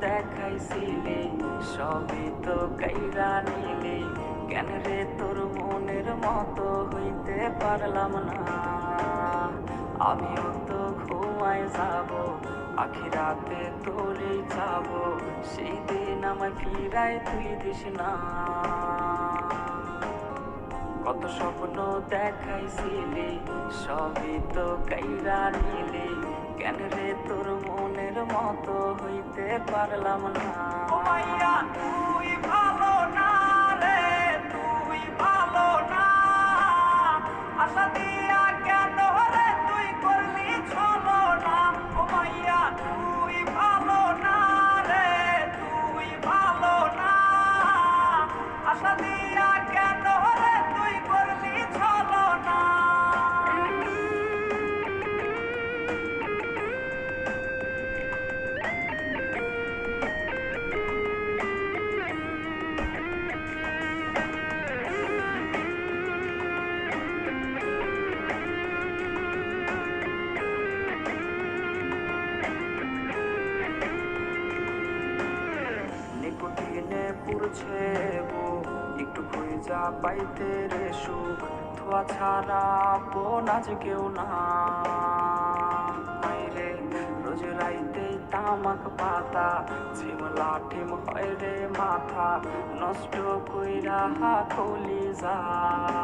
দেখাইছিলি, সবই তো কাইরা নিলি। কেন রে তোর মনের মতো হইতে পারলাম না? আমিও তো ঘুমায় যাব আখিরাতে তোরেই যাব। সেই দিন আমায় ফিরাই তুই দিস না। কত স্বপ্ন দেখাইছিলি, সবই তো কাইরা নিলি। কেন রে তোর মতো হইতে পারলাম না। পুরছে গো। একটু যা পাইতে রে সুখ। ধোয়া ছাড়া বোন আজ কেউ না। রে, রোজ রাইতে তামাক পাতা। ঝিম লাঠিম হয় রে মাথা। নষ্ট কইরা কলি যা।